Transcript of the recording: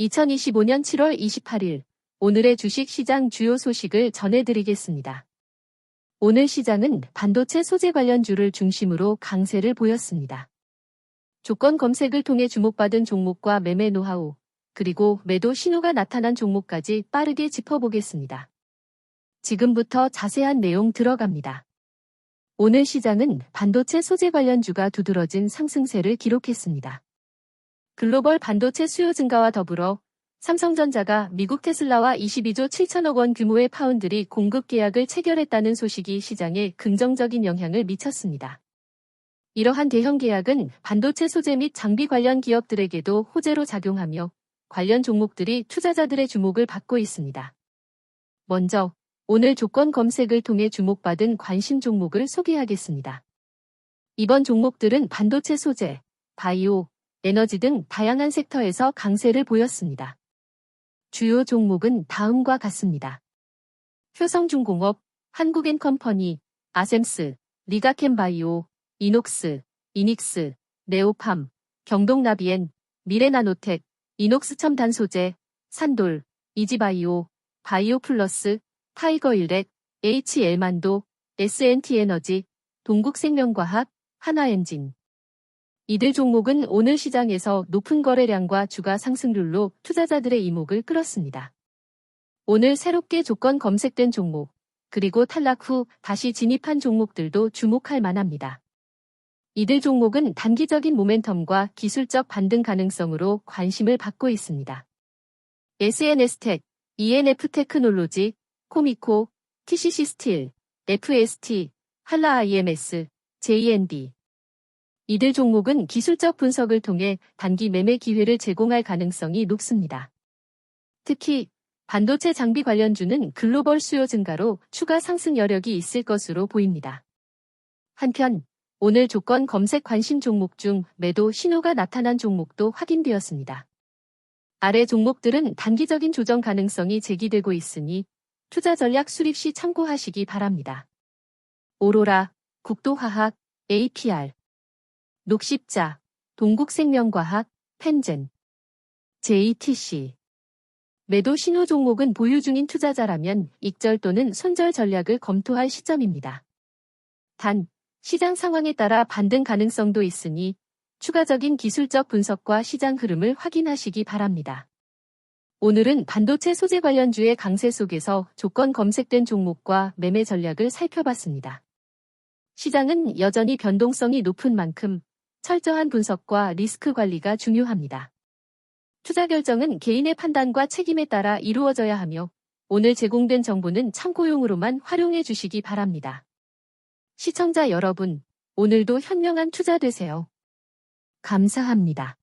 2025년 7월 28일 오늘의 주식 시장 주요 소식을 전해드리겠습니다. 오늘 시장은 반도체 소재 관련주를 중심으로 강세를 보였습니다. 조건 검색을 통해 주목받은 종목과 매매 노하우, 그리고 매도 신호가 나타난 종목까지 빠르게 짚어보겠습니다. 지금부터 자세한 내용 들어갑니다. 오늘 시장은 반도체 소재 관련주가 두드러진 상승세를 기록했습니다. 글로벌 반도체 수요 증가와 더불어 삼성전자가 미국 테슬라와 22조 7천억 원 규모의 파운드리 공급 계약을 체결했다는 소식이 시장에 긍정적인 영향을 미쳤습니다. 이러한 대형 계약은 반도체 소재 및 장비 관련 기업들에게도 호재로 작용하며 관련 종목들이 투자자들의 주목을 받고 있습니다. 먼저 오늘 조건 검색을 통해 주목받은 관심 종목을 소개하겠습니다. 이번 종목들은 반도체 소재, 바이오, 에너지 등 다양한 섹터에서 강세를 보였습니다. 주요 종목은 다음과 같습니다. 효성중공업, 한국엔컴퍼니, 아셈스, 리가캠바이오, 이녹스, 이닉스, 네오팜, 경동나비엔, 미래나노텍, 이녹스 첨 단소재, 산돌, 이지바이오, 바이오플러스, 타이거일렉, HL만도, SNT에너지, 동국생명과학, 하나엔진, 이들 종목은 오늘 시장에서 높은 거래량과 주가 상승률로 투자자들의 이목을 끌었습니다. 오늘 새롭게 조건 검색된 종목, 그리고 탈락 후 다시 진입한 종목들도 주목할 만합니다. 이들 종목은 단기적인 모멘텀과 기술적 반등 가능성으로 관심을 받고 있습니다. SNS텍, ENF 테크놀로지, 코미코, TCC 스틸, FST, 한라 IMS, JND, 이들 종목은 기술적 분석을 통해 단기 매매 기회를 제공할 가능성이 높습니다. 특히 반도체 장비 관련주는 글로벌 수요 증가로 추가 상승 여력이 있을 것으로 보입니다. 한편 오늘 조건 검색 관심 종목 중 매도 신호가 나타난 종목도 확인되었습니다. 아래 종목들은 단기적인 조정 가능성이 제기되고 있으니 투자 전략 수립 시 참고하시기 바랍니다. 오로라, 국도화학, APR 녹십자, 동국생명과학, 펜젠, JTC. 매도 신호 종목은 보유 중인 투자자라면 익절 또는 손절 전략을 검토할 시점입니다. 단, 시장 상황에 따라 반등 가능성도 있으니 추가적인 기술적 분석과 시장 흐름을 확인하시기 바랍니다. 오늘은 반도체 소재 관련주의 강세 속에서 조건 검색된 종목과 매매 전략을 살펴봤습니다. 시장은 여전히 변동성이 높은 만큼 철저한 분석과 리스크 관리가 중요합니다. 투자 결정은 개인의 판단과 책임에 따라 이루어져야 하며 오늘 제공된 정보는 참고용으로만 활용해 주시기 바랍니다. 시청자 여러분, 오늘도 현명한 투자 되세요. 감사합니다.